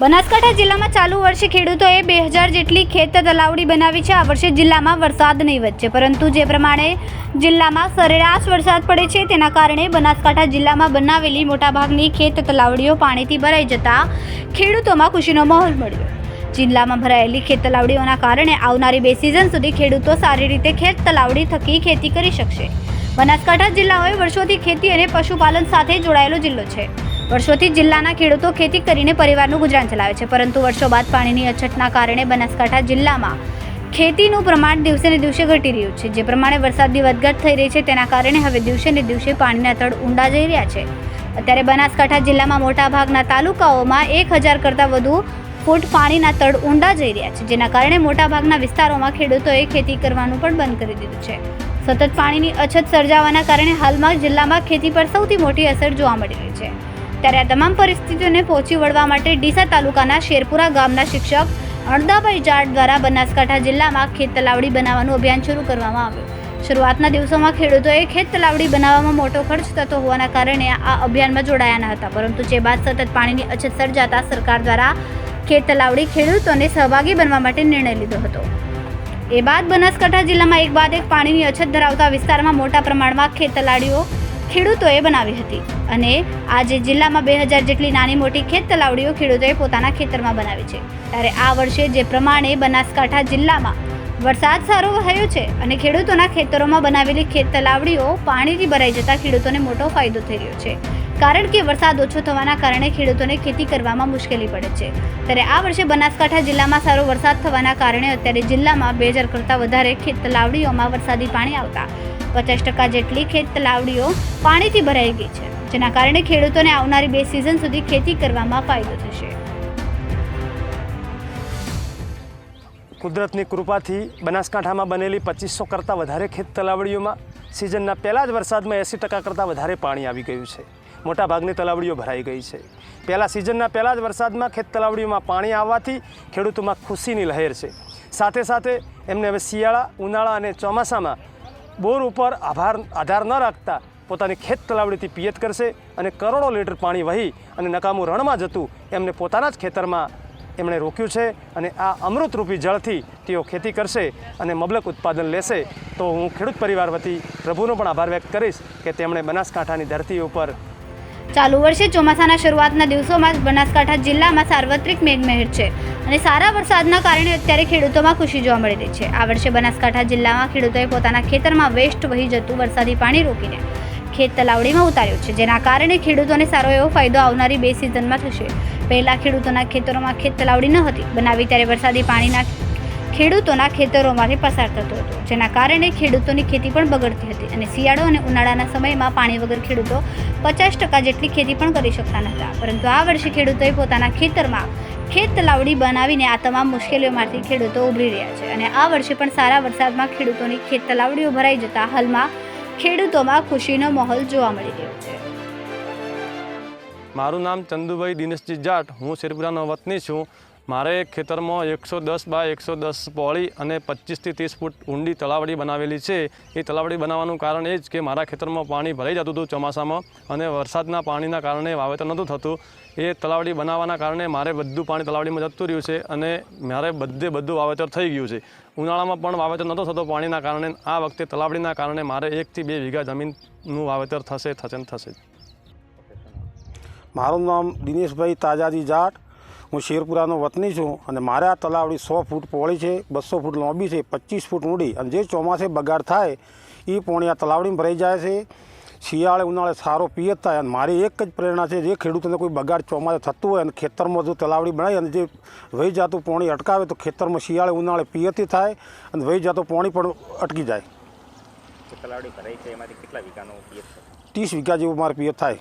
બનાસકાંઠા જિલ્લામાં ચાલુ વર્ષે ખેડૂતોએ બે હજાર જેટલી ખેત તલાવડી બનાવી છે. આ વર્ષે જિલ્લામાં વરસાદ નહીં વધશે પરંતુ જે પ્રમાણે જિલ્લામાં સરેરાશ વરસાદ પડે છે, તેના કારણે બનાસકાંઠા જિલ્લામાં બનાવેલી મોટાભાગની ખેત તલાવડીઓ પાણીથી ભરાઈ જતા ખેડૂતોમાં ખુશીનો માહોલ મળ્યો. જિલ્લામાં ભરાયેલી ખેત તલાવડીઓના કારણે આવનારી બે સિઝન સુધી ખેડૂતો સારી રીતે ખેત તલાવડી થકી ખેતી કરી શકશે. બનાસકાંઠા જિલ્લાઓએ વર્ષોથી ખેતી અને પશુપાલન સાથે જોડાયેલો જિલ્લો છે. વર્ષોથી જિલ્લાના ખેડૂતો ખેતી કરીને પરિવારનું ગુજરાન ચલાવે છે, પરંતુ વર્ષો બાદ પાણીની અછતના કારણે બનાસકાંઠા જિલ્લામાં ખેતીનું પ્રમાણ દિવસે ને દિવસે ઘટી રહ્યું છે. જે પ્રમાણે વરસાદની વધઘટ થઈ રહી છે, તેના કારણે હવે દિવસે ને દિવસે પાણીના તળ ઊંડા જઈ રહ્યા છે. અત્યારે બનાસકાંઠા જિલ્લામાં મોટાભાગના તાલુકાઓમાં એક હજાર કરતાં વધુ ફૂટ પાણીના તળ ઊંડા જઈ રહ્યા છે, જેના કારણે મોટાભાગના વિસ્તારોમાં ખેડૂતોએ ખેતી કરવાનું પણ બંધ કરી દીધું છે. સતત પાણીની અછત સર્જાવાના કારણે હાલમાં જિલ્લામાં ખેતી પર સૌથી મોટી અસર જોવા મળી રહી છે. ત્યારે આ તમામ પરિસ્થિતિઓને પહોંચી વળવા માટે ડીસા તાલુકાના શેરપુરા ગામના શિક્ષક અણદાભાઈ જાટ દ્વારા બનાસકાંઠા જિલ્લામાં ખેત તલાવડી બનાવવાનું અભિયાન શરૂ કરવામાં આવ્યું. શરૂઆતના દિવસોમાં ખેડૂતોએ ખેત તલાવડી બનાવવામાં મોટો ખર્ચ થતો હોવાના કારણે આ અભિયાનમાં જોડાયા ન હતા, પરંતુ જે બાદ સતત પાણીની અછત સર્જાતા સરકાર દ્વારા ખેત તલાવડી ખેડૂતોને સહભાગી બનવા માટે નિર્ણય લીધો હતો. એ બાદ બનાસકાંઠા જિલ્લામાં એક બાદ એક પાણીની અછત ધરાવતા વિસ્તારમાં મોટા પ્રમાણમાં ખેત તલાવડીઓ ખેડૂતોએ બનાવી હતી અને આજે જિલ્લામાં બે હજાર જેટલી નાની મોટી ખેત તલાવડીઓ ખેડૂતોએ પોતાના ખેતરમાં બનાવી છે. ત્યારે આ વર્ષે જે પ્રમાણે બનાસકાંઠા જિલ્લામાં વરસાદ સારો વહ્યો છે અને ખેડૂતોના ખેતરોમાં બનાવેલી ખેત તલાવડીઓ પાણીથી ભરાઈ જતા ખેડૂતોને મોટો ફાયદો થઈ રહ્યો છે. કારણ કે વરસાદ ઓછો થવાના કારણે ખેડૂતોને ખેતી કરવામાં મુશ્કેલી પડે છે. ત્યારે આ વર્ષે બનાસકાંઠા જિલ્લામાં સારો વરસાદ થવાના કારણે અત્યારે જિલ્લામાં બે હજાર કરતાં વધારે ખેત તલાવડીઓમાં વરસાદી પાણી આવતા પચાસ ટકા જેટલી ખેત તલાવડીઓ પાણીથી ભરાઈ ગઈ છે, જેના કારણે ખેડૂતોને આવનારી બે સિઝન સુધી ખેતી કરવામાં ફાયદો થશે. કુદરતની કૃપાથી બનાસકાંઠામાં બનેલી પચીસો કરતાં વધારે ખેત તલાવડીઓમાં સિઝનના પહેલાં જ વરસાદમાં એંસી ટકા કરતાં વધારે પાણી આવી ગયું છે. મોટાભાગની તલાવડીઓ ભરાઈ ગઈ છે. પહેલાં સિઝનના પહેલાં જ વરસાદમાં ખેત તલાવડીઓમાં પાણી આવવાથી ખેડૂતોમાં ખુશીની લહેર છે. સાથે સાથે એમને હવે શિયાળા, ઉનાળા અને ચોમાસામાં બોર ઉપર આભાર, આધાર ન રાખતા પોતાની ખેત તલાવડીથી પિયત કરશે અને કરોડો લીટર પાણી વહી અને નકામું રણમાં જતું એમને પોતાના જ ખેતરમાં એમણે રોક્યું છે અને આ અમૃતરૂપી જળથી તેઓ ખેતી કરશે અને મબલક ઉત્પાદન લેશે. તો હું ખેડૂત પરિવાર વતી પ્રભુનો પણ આભાર વ્યક્ત કરીશ કે તેમણે બનાસકાંઠાની ધરતી ઉપર ચાલુ વર્ષે ચોમાસાના શરૂઆતના દિવસોમાં બનાસકાંઠા જિલ્લામાં સાર્વત્રિક મેઘમહેર છે અને સારા વરસાદના કારણે અત્યારે ખેડૂતોમાં ખુશી જોવા મળી રહી છે. આ વર્ષે બનાસકાંઠા જિલ્લામાં ખેડૂતોએ પોતાના ખેતરમાં વેસ્ટ વહી જતું વરસાદી પાણી રોકીને ખેત તલાવડીમાં ઉતાર્યું છે, જેના કારણે ખેડૂતોને સારો એવો ફાયદો આવનારી બે સિઝનમાં થશે. પહેલાં ખેડૂતોના ખેતરોમાં ખેત તલાવડી ન હતી, બનાવી ત્યારે વરસાદી પાણીના ખેડૂતોના ખેતરોમાંથી પસાર થતો હતો, જેના કારણે ખેડૂતોની ખેતી પણ બગડતી હતી અને શિયાળો અને ઉનાળાના સમયમાં પાણી વગર ખેડૂતો પચાસ ટકા જેટલી ખેતી પણ કરી શકતા નહોતા. પરંતુ આ વર્ષે ખેડૂતોએ પોતાના ખેતરમાં ખેત તલાવડી બનાવીને આ તમામ મુશ્કેલીઓમાંથી ખેડૂતો ઉભરી રહ્યા છે અને આ વર્ષે પણ સારા વરસાદમાં ખેડૂતોની ખેત તલાવડીઓ ભરાઈ જતા હાલમાં ખેડૂતોમાં ખુશીનો માહોલ જોવા મળી રહ્યો છે. મારું નામ ચંદુભાઈ દિનેશજી જાટ, હું શેરપુરાનો વતની છું. મારે ખેતરમાં એકસો દસ બાય એકસો દસ પોળી અને પચીસથી ત્રીસ ફૂટ ઊંડી તલાવડી બનાવેલી છે. એ તલાવડી બનાવવાનું કારણ એ જ કે મારા ખેતરમાં પાણી ભરાઈ જતું હતું ચોમાસામાં અને વરસાદના પાણીના કારણે વાવેતર નહોતું થતું. એ તલાવડી બનાવવાના કારણે મારે બધું પાણી તલાવડીમાં જતું રહ્યું છે અને મારે બધે બધું વાવેતર થઈ ગયું છે. ઉનાળામાં પણ વાવેતર નહોતો થતો પાણીના કારણે. આ વખતે તલાવડીના કારણે મારે એકથી બે વીઘા જમીનનું વાવેતર થશે થશે ને થશે મારું નામ દિનેશભાઈ તાજાજી જાટ. હું શેરપુરાનો વતની છું અને મારે આ તલાવડી સો ફૂટ પહોળી છે બસો ફૂટ લાંબી છે પચીસ ફૂટ ઊંડી. અને જે ચોમાસે બગાડ થાય એ પોણી આ તલાવડીમાં ભરાઈ જાય છે. શિયાળે ઉનાળે સારો પિયત થાય અને મારી એક જ પ્રેરણા છે જે ખેડૂતોને કોઈ બગાડ ચોમાસે થતું હોય અને ખેતરમાં જો તલાવડી બનાવી અને જે વહી જતું પાણી અટકાવે તો ખેતરમાં શિયાળે ઉનાળે પિયતી થાય અને વહી જતું પાણી પણ અટકી જાય. તલાવડી ભરાઈ છે એમાંથી કેટલા વીઘાનો પિયત ત્રીસ વીઘા જેવું મારે પિયત થાય.